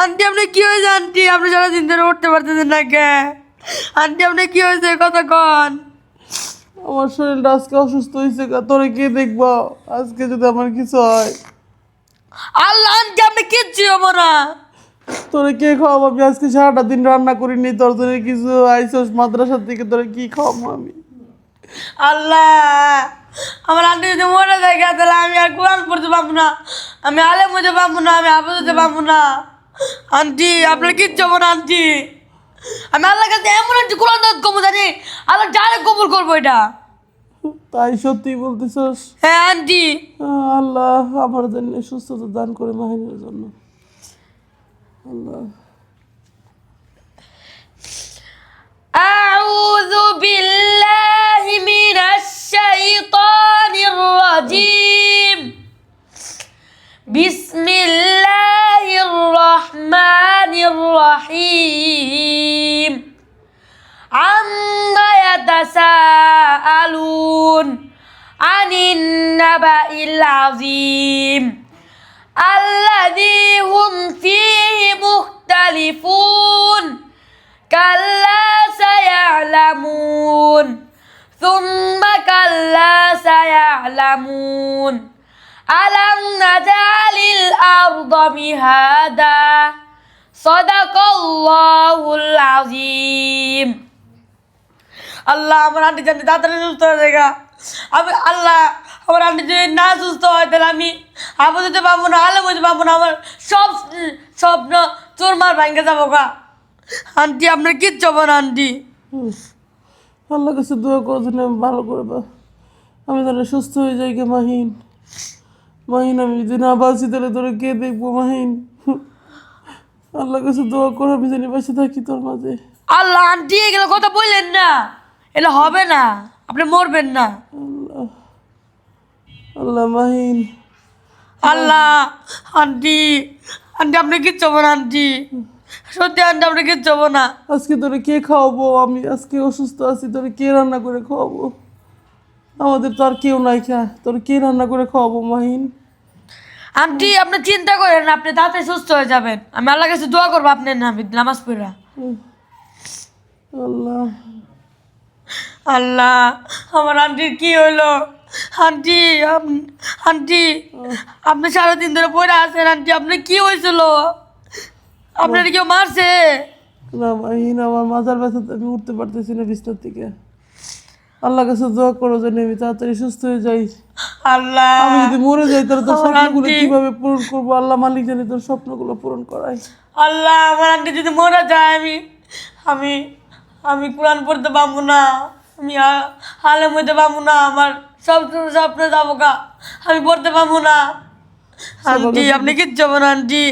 Aunty আপনি কি হয়েছে আন্টি? আপনি সারাদিন ধরে উঠতে পারতেছেন না কে? আন্টি আপনি কি হয়েছে? কথা কন। আমার শরীরটা আজকে অসুস্থ হয়েছে তোরে কে দেখব। আজকে যদি আমার কিছু হয়। আল্লাহ আন্টি আপনি কিচ্ছু হব না। তোরে কে খাওয়াবো? আমি আজকে সারাটা দিন রান্না করিনি। তোর জন্য কিছু আইসোস মাদ্রাসার থেকে তোরে কি খাওয়াবো আমি? আল্লাহ আমার আন্টি যদি মরে যায় তাহলে আমি আর কোরআন পড়তে পারব না? আমি আলে মজে পাবো না আমি আবু দিতে পারব না। আন্টি আপনি কি হব না আন্টি। আমি আল্লাহ কাছে এমন আন্টি কোরআন কমু জানি আল্লাহ ডাইরেক্ট কবুল করব এটা। তাই সত্যি বলতেছস? হ্যাঁ আন্টি। আল্লাহ আমার জন্য সুস্থতা দান করে মাহিনের জন্য। আল্লাহ। anin naba'il azim. Alladhi hum fihi mukhtalifun. Kalla sayalamun. Thumma kalla sayalamun. Alam najalil arda mihada. Sadaqallahul azim. Allah আমার হাতে tak terlalu সুস্থ হয়ে আমি আল্লাহ আমার আন্টি যদি না সুস্থ হয় তাহলে আমি আবু দিতে পারব না আলো বুঝতে পারব না আমার সব স্বপ্ন চোরমার ভাঙ্গে যাব গা। আন্টি আপনার কিচ্ছু হবে না আন্টি। আল্লাহ কাছে দোয়া করার জন্য আমি ভালো করে আমি যেন সুস্থ হয়ে যাই গে মাহিন। মাহিন আমি যদি না বাঁচি তাহলে তোরে কে দেখব মাহিন? আল্লাহ কাছে দোয়া করে আমি জানি বাঁচে থাকি তোর মাঝে। আল্লাহ আন্টি এগুলো কথা বললেন না। এটা হবে না। আপনি মরবেন না। আল্লাহ মাহিন। আল্লাহ আন্টি আন্টি আপনি কিচ্ছু হবে না আন্টি। সত্যি আন্টি আপনি কিচ্ছু হবে না। আজকে তোরে কে খাওয়াবো? আমি আজকে অসুস্থ আছি তোরে কে রান্না করে খাওয়াবো? আমাদের তো আর কেউ নাই খা। তোর কে রান্না করে খাওয়াবো মাহিন? আন্টি আপনি চিন্তা করেন না, আপনি তাড়াতাড়ি সুস্থ হয়ে যাবেন। আমি আল্লাহ কাছে দোয়া করব আপনার নামে নামাজ পড়া। আল্লাহ। আল্লাহ আমার আন্টির কি হলো আন্টি আন্টি আপনি সারাদিন ধরে পড়ে আছেন আন্টি আপনার কি হয়েছিল? আপনার কেউ মারছে? না মাহিন আমার মাথার ব্যথাতে আমি উঠতে পারতেছি না বিছনার থেকে আল্লাহ কাছে দোয়া করো যেন আমি তাড়াতাড়ি সুস্থ হয়ে যাই। আল্লাহ। আমি যদি মরে যাই তাহলে তোর স্বপ্নগুলো কীভাবে পূরণ করব? আল্লাহ মালিক জানি তোর স্বপ্নগুলো পূরণ করাই আল্লাহ আমার আন্টি যদি মরে যায় আমি আমি আমি কোরআন পড়তে পারব না। আমি হালে মধ্যে পাবো না আমার। সব স্বপ্নে যাব গা। আমি পড়তে পাবো না। আন্টি আপনি কিচ্ছু না আন্টি।